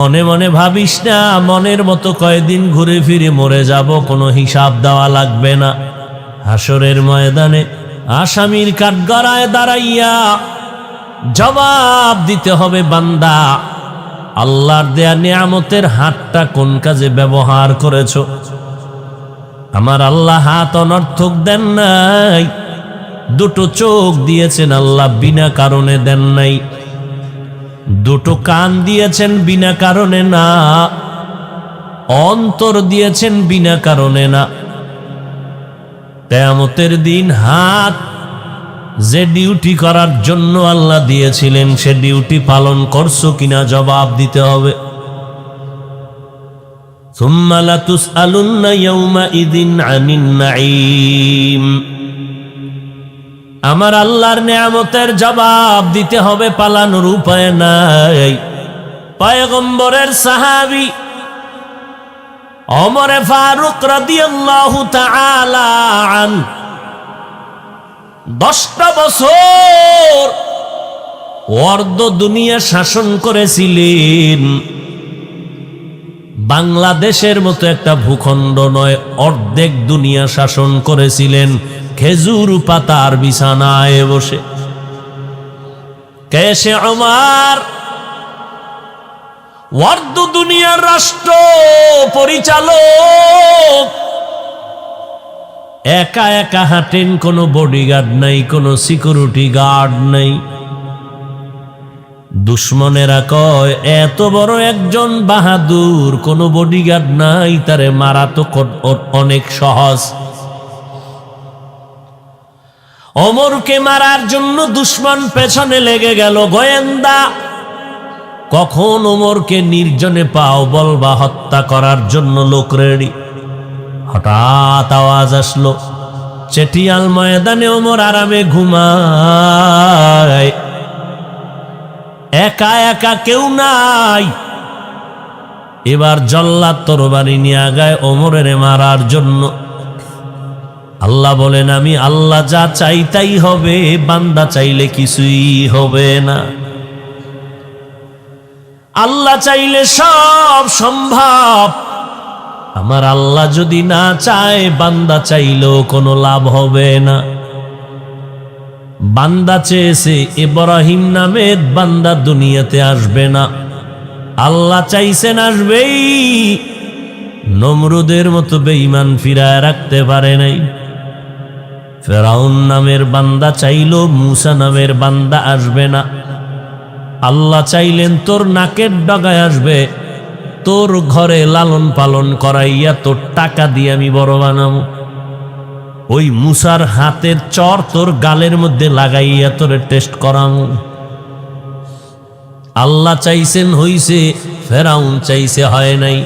মনে মনে ভাবিস না, মনের মতো কয়দিন ঘুরে ফিরে মরে যাব, কোনো হিসাব দেওয়া লাগবে না। হাসরের ময়দানে আসামির কাঠগড়ায় দাঁড়াইয়া জবাব দিতে হবে বান্দা, আল্লাহর দেয়া নিয়ামতের হাতটা কোন কাজে ব্যবহার করেছ? আমার আল্লাহ হাত অনর্থক দেন নাই, দুটো চোখ দিয়েছেন আল্লাহ, বিনা কারণে দেন নাই। দুটো কান দিয়েছেন বিনা কারণে না অন্তর দিয়েছেন বিনা কারণে না তেমতের দিন হাত যে ডিউটি করার জন্য আল্লাহ দিয়েছিলেন সে ডিউটি পালন করছো কিনা জবাব দিতে হবে ثم لتسألن يومئذ عن النعيم আমার আল্লাহর নিয়ামতের জবাব দিতে হবে পালানোর উপায় নাই। পয়গম্বরের সাহাবি অমরে ফারুক আন দশটা বছর অর্ধ দুনিয়া শাসন করেছিলেন। বাংলাদেশের মতো একটা ভূখণ্ড নয়, অর্ধেক দুনিয়া শাসন করেছিলেন। খেজুর পাতার বিছানায় বসে। কেসে আমার? অর্ধ দুনিয়ার রাষ্ট্র পরিচালক। একা একা হাঁটেন, কোনো বডিগার্ড নাই, কোনো সিকিউরিটি গার্ড নাই। দুশ্মনেরা কয়, এত বড় একজন বাহাদুর, কোনো বডিগার্ড নাই, তারে মারা তো অনেক সহজ। অমরকে মারার জন্য দুশ্মন পেছনে লেগে গেল, গোয়েন্দা। কখন ওমরকে নির্জনে পাও বলবা হত্যা করার জন্য লোক রেডি? হঠাৎ আওয়াজ আসলো, চেটিয়াল ময়দানে ওমর আরামে ঘুমায়। একা একা কেউ নাই। এবার জল্লাদ তরবারি নিয়ে আগায় ওমরের মারার জন্য আল্লাহ বলেন, আমি আল্লাহ যা চাই তাই হবে, বান্দা চাইলে কিছুই হবে না। আল্লাহ চাইলে সব সম্ভব। আমার আল্লাহ যদি না চায়, বান্দা চাইলেও কোনো লাভ হবে না। বান্দা চেয়েছে ইব্রাহিম নামের বান্দা দুনিয়াতে আসবে না। আল্লাহ চাইছেন আসবেই। নমরুদের মতো বেঈমান ফিরায় রাখতে পারে নাই। ফেরাউন নামের বান্দা চাইল, মুসা নামের বান্দা আসবে না। আল্লাহ চাইলেন, তোর নাকের ডগায় আসবে। তোর ঘরে লালন পালন করাইয়া তোর টাকা দিয়ে আমি বড় বানাবো। ওই মুসার হাতের চর তোর গালের মধ্যে লাগাইয়া তোরে টেস্ট করামু আল্লাহ চাইছেন, হইছে। ফেরাউন চাইছে, হয় নাই।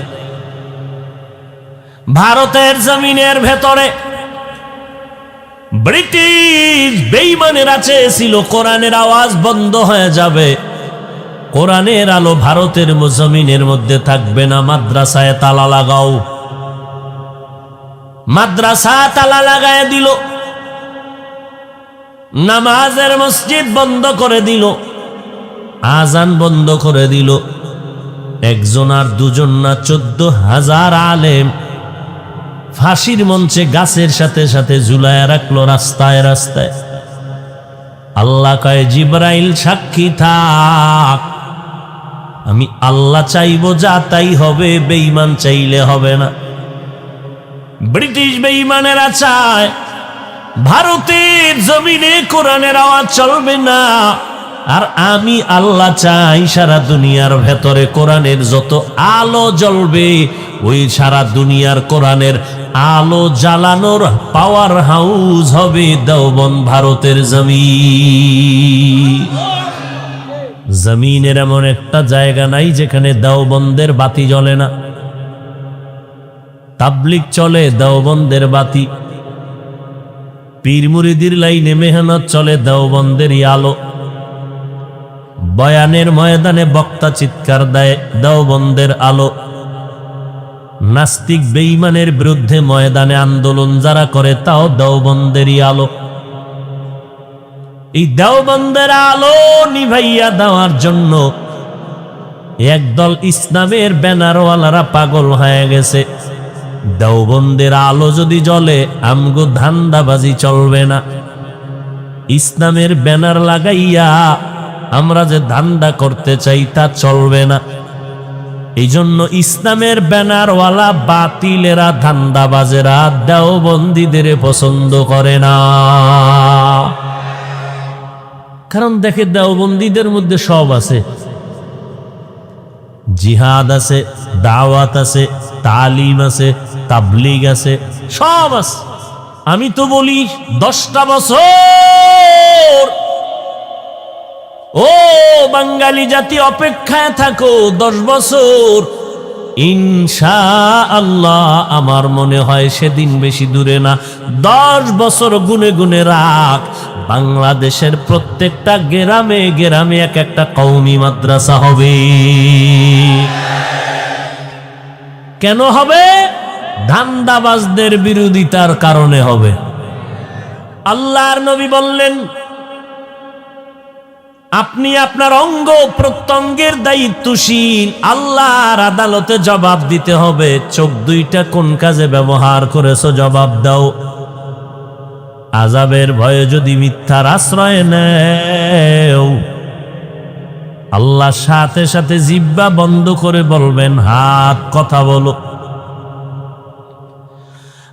ভারতের জমিনের ভেতরে ব্রিটিশ বেইমানেরা চেয়েছিল কোরআনের আওয়াজ বন্ধ হয়ে যাবে। কোরআনের আলো ভারতের জমিনের মধ্যে থাকবে না, মাদ্রাসায় তালা লাগাও। মাদ্রাসা তালা লাগায় দিল। নামাজের মসজিদ বন্ধ করে দিল। আজান বন্ধ করে দিল। একজন আর দুজন না, চোদ্দ হাজার আলেম ফাঁসির মঞ্চে গাছের সাথে সাথে ঝুলায় রাখল রাস্তায় রাস্তায়। আল্লাহ কয়, জিব্রাইল সাক্ষী থাক। আমি আল্লাহ চাইব যা তাই হবে, বেঈমান চাইলে হবে না। ব্রিটিশ বেঈমানেরা চায়, ভারতের জমিনে কোরআনের আওয়াজ চলবে না। আর আমি আল্লাহ চাই সারা দুনিয়ার ভেতরে কোরআনের যত আলো জ্বলবে, ওই সারা দুনিয়ার কোরআনের আলো জ্বালানোর পাওয়ার হাউস হবে দেওবন ভারতের জমি জমিনের এমন একটা জায়গা নাই যেখানে দেওবন্দের বাতি জ্বলে না। তাবলিক চলে, দেওবন্দের বাতি। পীর মুরিদির লাইনে মেহনত চলে দেওবন্দের আলো। বয়ানের ময়দানে বক্তা চিৎকার দেয়, দেওবন্দের আলো। নাস্তিক বেঈমানের বিরুদ্ধে ময়দানে আন্দোলন যারা করে, তাও দেওবন্দেরই আলো। এই দেওবন্দের আলো নিভাইয়া দেওয়ার জন্য একদল ইসলামের ব্যানারওয়ালারা পাগল হয়ে গেছে। দেওবন্দের আলো যদি জ্বলে, আমগো ধান্দাবাজি চলবে না। ইসলামের ব্যানার লাগাইয়া আমরা যে ধান্দা করতে চাই তা চলবে না। এই জন্য ইসলামের ব্যানারওয়ালা বাতিলেরা, ধান্দাবাজেরা দেওবন্দিদের পছন্দ করে না। কারণ দেখে দেওবন্দিদের মধ্যে সব আছে। জিহাদ আছে, দাওয়াত আছে, তালিম আছে, তাবলিগ আছে, সব আছে। আমি তো বলি দশটা বছর ও বাঙালি জাতি, অপেক্ষায় থাকো দশ বছর। ইনশা আল্লাহ আমার মনে হয় সেদিন বেশি দূরে না। দশ বছর গুনে গুনে রাখ বাংলাদেশের প্রত্যেকটা গ্রামে গ্রামে এক একটা কৌমি মাদ্রাসা হবে। কেন হবে? ধান্দাবাজদের বিরোধিতার কারণে হবে। আল্লাহর নবী বললেন আপনি আপনার অঙ্গ প্রত্যঙ্গের দায়িত্বশীল। আল্লাহর আদালতে জবাব দিতে হবে। চোখ দুইটা কোন কাজে ব্যবহার করেছ জবাব দাও। আজাবের ভয়ে যদি মিথ্যার আশ্রয় নেও। আল্লাহ সাথে সাথে জিব্বা বন্ধ করে বলবেন, হাত কথা বলো।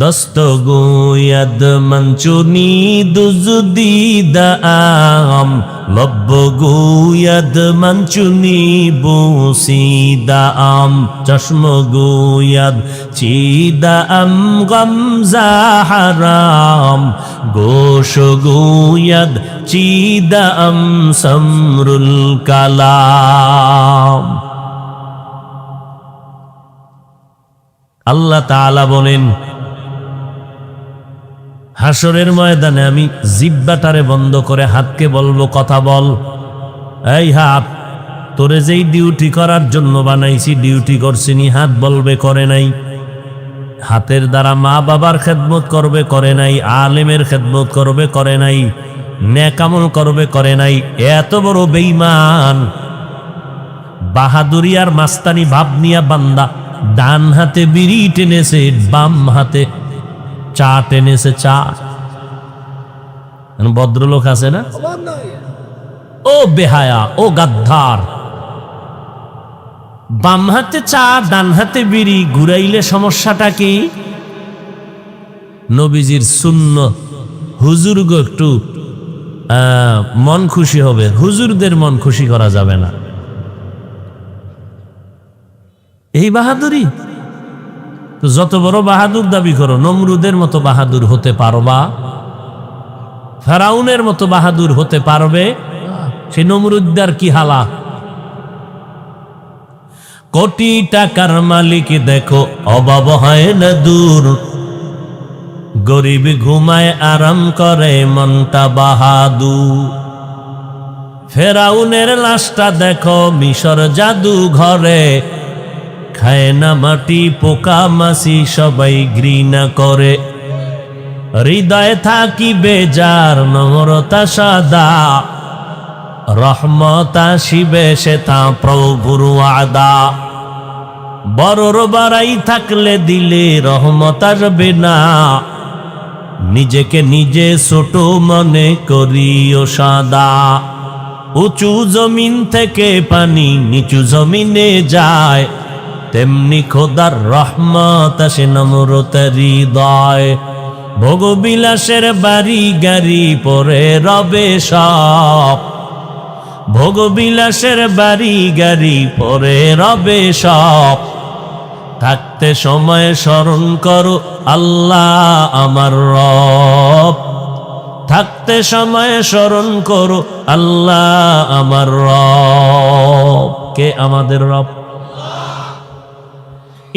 দস্তগোয়াদ মঞ্চুনি দুজুদি দাম লব্ব গোয়াদ মঞ্চুনি বসি দাম চশম গোয়াদ চিদাম গমজা হারাম। গোশ গোয়াদ চিদাম সমরুল কালাম। আল্লাহ তাআলা বলেন হাসরের ময়দানে আমি জিব্বাটারে বন্ধ করে হাতকে বলব, কথা বল। এই হাত, তোরে যেই ডিউটি করার জন্য বানাইছি, ডিউটি করছিনি হাত বলবে, করে নাই। হাতের দ্বারা মা বাবার খেদমত করবে, করে নাই। আলেমের খেদমত করবে, করে নাই। ন্যাকামল করবে, করে নাই। এত বড় বেইমান বাহাদুরি আর মাস্তানি ভাব নিয়া বান্দা ডান হাতে বিড়ি টেনেছে, বাম হাতে চা টেনেছে চা। ভদ্রলোক আছে না? ও বেহায়া, ও গাদ্ধার বাম হাতে চা, ডান হাতে বিড়ি, ঘুরাইলে সমস্যাটা কি? নবীজির শূন্য হুজুর গো একটু মন খুশি হবে। হুজুরদের মন খুশি করা যাবে না। এই বাহাদুরি? তো যত বড় বাহাদুর দাবি করো, নমরুদের মতো বাহাদুর হতে পারবা? ফেরাউনের মতো বাহাদুর হতে পারবে? সে নমরুদ্দার কি হালা কোটি টাকার মালিক দেখো, অভাব হয় না দূর। গরিব ঘুমায়, আরাম করে, মনটা বাহাদুর। ফেরাউনের লাশটা দেখো, মিশর জাদু ঘরে খায় না মাটি, পোকা মাসি সবাই ঘৃণা করে। হৃদয় থাকি বেজার নম্রতা সাদা। রহমতা শিবে সে তা প্রভুর আদা বড়র বাড়াই থাকলে দিলে রহমত আসবে না। নিজেকে নিজে ছোট মনে করিও সাদা। উঁচু জমিন থেকে পানি নিচু জমিনে যায়। তেমনি খোদার রহমত আসে নম্রতার হৃদয় ভোগবিলাসের বাড়ি গাড়ি পরে রবে সব। ভোগবিলাসের বাড়ি গাড়ি পরে রবে সব। থাকতে সময় স্মরণ করো আল্লাহ আমার রব। থাকতে সময় স্মরণ করো আল্লাহ আমার রব। কে আমাদের রব?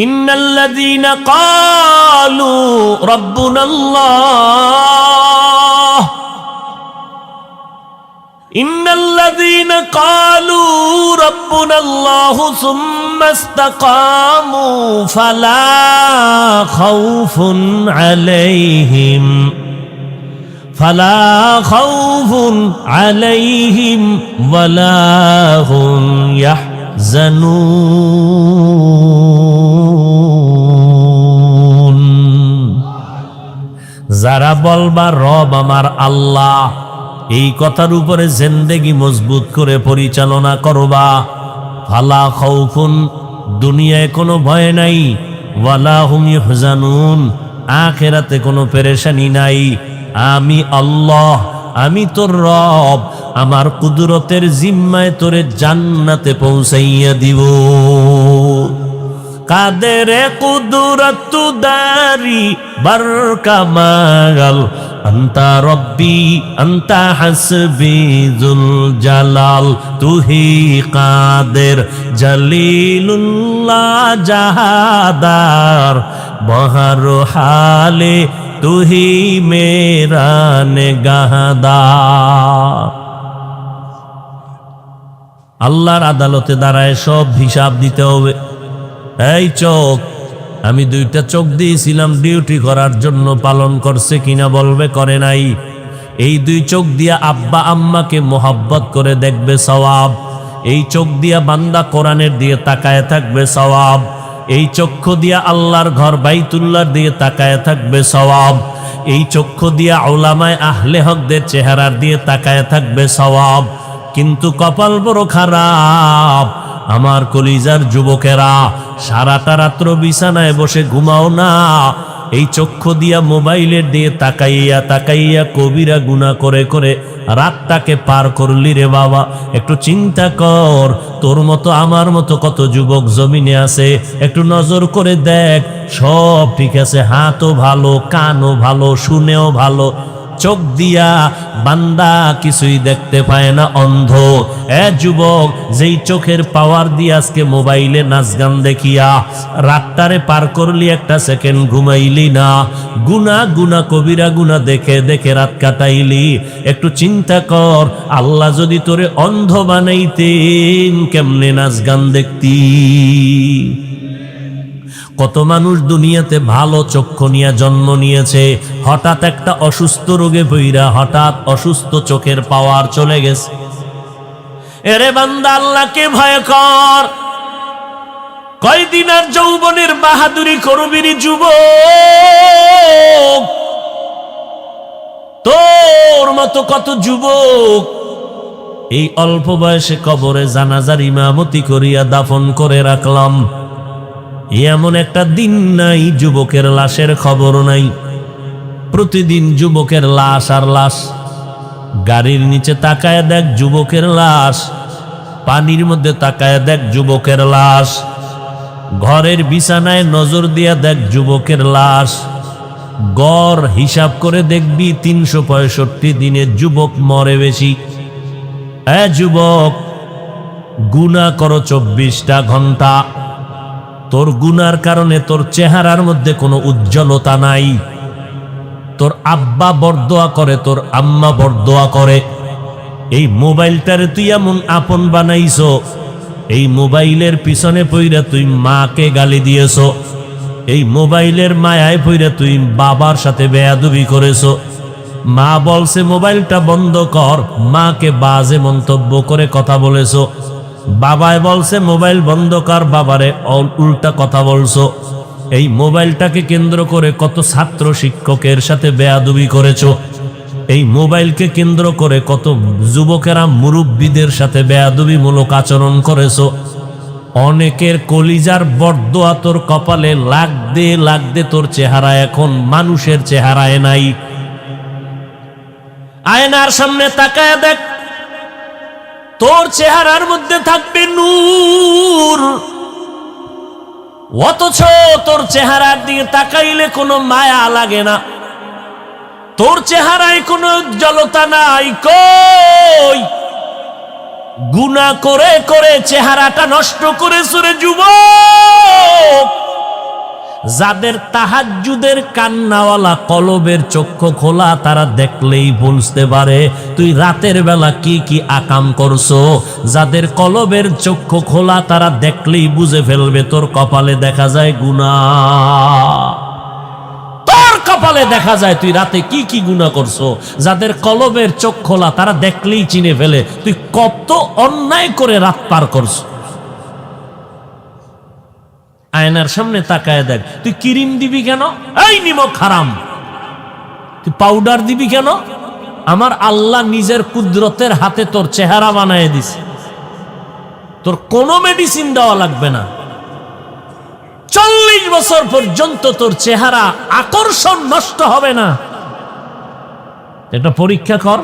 إن الذين قالوا ربنا الله إن الذين قالوا ربنا الله ثم استقاموا فلا خوف عليهم فلا خوف عليهم ولا هم يحزنون যারা বলবা, রব আমার আল্লাহ এই কথার উপরে জেন্দেগি মজবুত করে পরিচালনা করবা। ফালা খৌফুন দুনিয়ায় কোনো ভয় নাই। ওয়ালা হুম ইহজানুন, আখেরাতে কোনো পেরেশানি নাই। আমি আল্লাহ, আমি তোর রব, আমার কুদরতের জিম্মায় তোরে জান্নাতে পৌঁছাইয়া দিব। কাদের কুদরত দারি বার কামাল আন্তা রব্বি, আন্তা হাসবি জুল জালাল। তুহি কাদের জলিলুল্লাহ জাহাদার। বহর হালে তুহি মেরা নেগাহদার। আল্লাহর আদালতে দাঁড়ায় সব হিসাব দিতে হবে। এই চোখ, আমি দুইটা চোখ দিয়েছিলাম ডিউটি করার জন্য পালন করছে কিনা বলবে, করে নাই। এই দুই চোখ দিয়া আব্বা আম্মাকে মোহাব্বত করে দেখবে সওয়াব। এই চোখ দিয়া বান্দা কোরআনের দিয়ে তাকায় থাকবে সওয়াব। এই চক্ষু দিয়া আল্লাহর ঘর বাইতুল্লাহর দিয়ে তাকায় থাকবে সওয়াব। এই চক্ষু দিয়া ওলামায় আহলে হকদের চেহারার দিয়ে তাকায় থাকবে সওয়াব। কিন্তু কপাল বড় খারাপ। আমার কলিজার যুবকেরা সারাটা রাত্র বিছানায় বসে ঘুমাও না। এই চক্ষু দিয়া মোবাইলের দিয়ে তাকাইয়া তাকাইয়া কবিরা গুণা করে করে রাতটাকে পার করলি রে বাবা। একটু চিন্তা কর, তোর মতো আমার মতো কত যুবক জমিনে আছে, একটু নজর করে দেখ। সব ঠিক আছে, হাতও ভালো, কানও ভালো, শুনেও ভালো। চোখ দিয়া বান্দা কিছুই দেখতে পায় না, অন্ধ। এ যুবক, যেই চোখের পাওয়ার দিয়ে আজকে মোবাইলে নাচ গান দেখিয়া রাতটারে পার করলি, একটা সেকেন্ড ঘুমাইলি না। গুনা গুনা কবিরা গুনা দেখে দেখে রাত কাটাইলি। একটু চিন্তা কর, আল্লাহ যদি তোরে অন্ধ বানাইতেন, কেমনে নাচ গান দেখতি? কত মানুষ দুনিয়াতে ভালো চক্ষু নিয়ে জন্ম নিয়েছে, হঠাৎ একটা অসুস্থ রোগে বইরা হঠাৎ অসুস্থ চোখের পাওয়ার চলে গেছে। এরে বান্দা, আল্লাহকে ভয় কর। কয়দিন আর যৌবনের বাহাদুরি করবিনি যুব তোর মতো কত যুবক? এই অল্প বয়সে কবরে জানাজার ইমামতি করিয়া দাফন করে রাখলাম। এমন একটা দিন নাই, যুবকের লাশের খবর নাই। প্রতিদিন যুবকের লাশ আর লাশ। গাড়ির নিচে তাকায় দেখ যুবকের লাশ। পানির মধ্যে তাকায় দেখ যুবকের লাশ। ঘরের বিছানায় নজর দিয়া দেখ যুবকের লাশ। গড় হিসাব করে দেখবি তিনশো পঁয়ষট্টি দিনে যুবক মরে বেশি। হ্যাঁ যুবক গুণা করো চব্বিশটা ঘণ্টা। তোর গুনার কারণে তোর চেহারার মধ্যে কোনো উজ্জ্বলতা নাই। তোর আব্বা বরদোয়া করে, তোর আম্মা বরদোয়া করে। এই মোবাইলটারে তুই এমন আপন বানাইছো, এই মোবাইলের পিছনে পইরা তুই মাকে গালি দিয়েছ, এই মোবাইলের মায়ায় পইরা তুই বাবার সাথে বেয়াদুবি করেছ। মা বলছে, মোবাইলটা বন্ধ কর, মাকে বাজে মন্তব্য করে কথা বলেছ। বাবায় বলছে, মোবাইল বন্ধ কর বাবারে উল্টা কথা বলছো। এই মোবাইলটাকে কেন্দ্র করে কত ছাত্র শিক্ষকের সাথে বেয়াদুবি করেছ। এই মোবাইলকে কেন্দ্র করে কত যুবকেরা মুরব্বীদের সাথে বেয়াদবিমূলক আচরণ করেছ। অনেকের কলিজার বরদোয়া তোর কপালে লাগদে লাগদে তোর চেহারা এখন মানুষের চেহারায় নাই। আয়নার সামনে তাকায় দেখ তোর চেহারার মধ্যে থাকবে নূর। অথচ তোর চেহারার দিকে তাকাইলে কোনো মায়া লাগে না। তোর চেহারায় কোনো উজ্জ্বলতা নাই, কই? গুনা করে করে চেহারাটা নষ্ট করে সুরে যুবক। যাদের তাহাজ্জুদের কান্নাওয়ালা কলবের চক্ষু খোলা, তারা দেখলেই বুঝতে পারে, তুই রাতের বেলা কি কি আকাম করছ? যাদের কলবের চক্ষু খোলা, তারা দেখলেই বুঝে ফেলবে, তোর কপালে দেখা যায় গুণা তোর কপালে দেখা যায়, তুই রাতে কি কি গুণা করছ? যাদের কলবের চোখ খোলা, তারা দেখলেই চিনে ফেলে, তুই কত অন্যায় করে রাত পার করছ। আয়নার সামনে তাকায় দেখ। তুই কিরিম দিবি কেন? এই নিমক হারাম তুই পাউডার দিবি কেন? আমার আল্লাহ নিজের কুদরতের হাতে তোর চেহারা বানায় দিছে। তোর কোনো মেডিসিন দেওয়া লাগবে না। চল্লিশ বছর পর্যন্ত তোর চেহারা আকর্ষণ নষ্ট হবে না। এটা পরীক্ষা কর।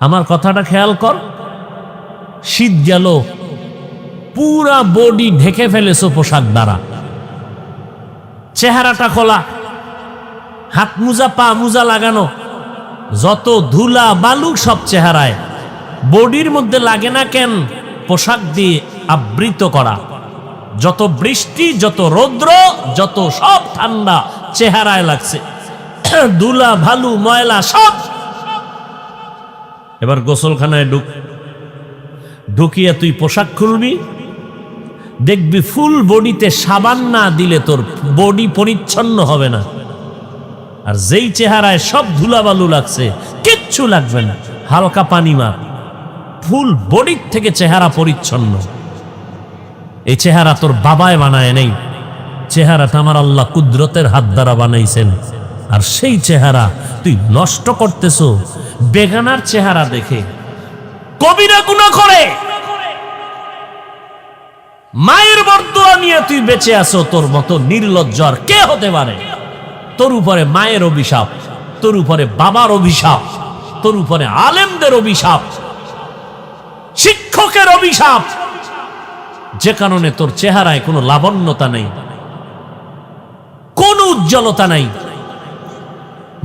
আমার কথাটা খেয়াল কর। শীত গেল পুরা বডি ঢেকে ফেলেছো পোশাক দ্বারা। চেহারাটা খোলা, হাত মুজা, পা মুজা লাগানো, যত ধুলা বালু সব চেহারায় বডির মধ্যে লাগে না কেন পোশাক দিয়ে আবৃত করা। যত বৃষ্টি, যত রৌদ্র, যত সব ঠান্ডা চেহারায় লাগছে। ধুলা, ভালু, ময়লা সব। এবার গোসলখানায় ঢুক। ঢুকিয়ে তুই পোশাক খুলবি দেখবি ফুল বডিতে সাবান না দিলে তোর বডি পরিচ্ছন্ন হবে না। আর যেই চেহারায় সব ধুলাবালু লাগছে, কিচ্ছু লাগবে না। হালকা পানি মার। ফুল বডির থেকে চেহারা পরিচ্ছন্ন। এই চেহারা তোর বাবায় বানায় নেই। চেহারাটা আমার আল্লাহ কুদরতের হাত দ্বারা বানাইছেন। আর সেই চেহারা তুই নষ্ট করতেছো, বেগানার চেহারা দেখে। কবিরা গুণা করে। মায়ের বর্দুয়া নিয়ে তুই বেঁচে আছো, তোর মতো নির্লজ্জ আর কে হতে পারে? তোর উপরে মায়ের অভিশাপ, তোর উপরে বাবার অভিশাপ, তোর উপরে আলেমদের অভিশাপ, শিক্ষকের অভিশাপ। যে কারণে তোর চেহারায় কোনো লাবণ্যতা নেই, কোনো উজ্জ্বলতা নাই,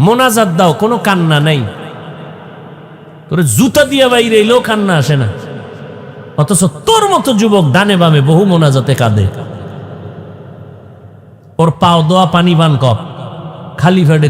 মোনাজাত দাও, কোনো কান্না নাই। তোর জুতা দিয়ে বাইরে এলেও কান্না আসে না। অথচ তোর মতো যুবক ডানে বামে বহু মোনাজাতে কাঁদে। ওর পাও দোয়া পানি বান কপ খালি ফেডে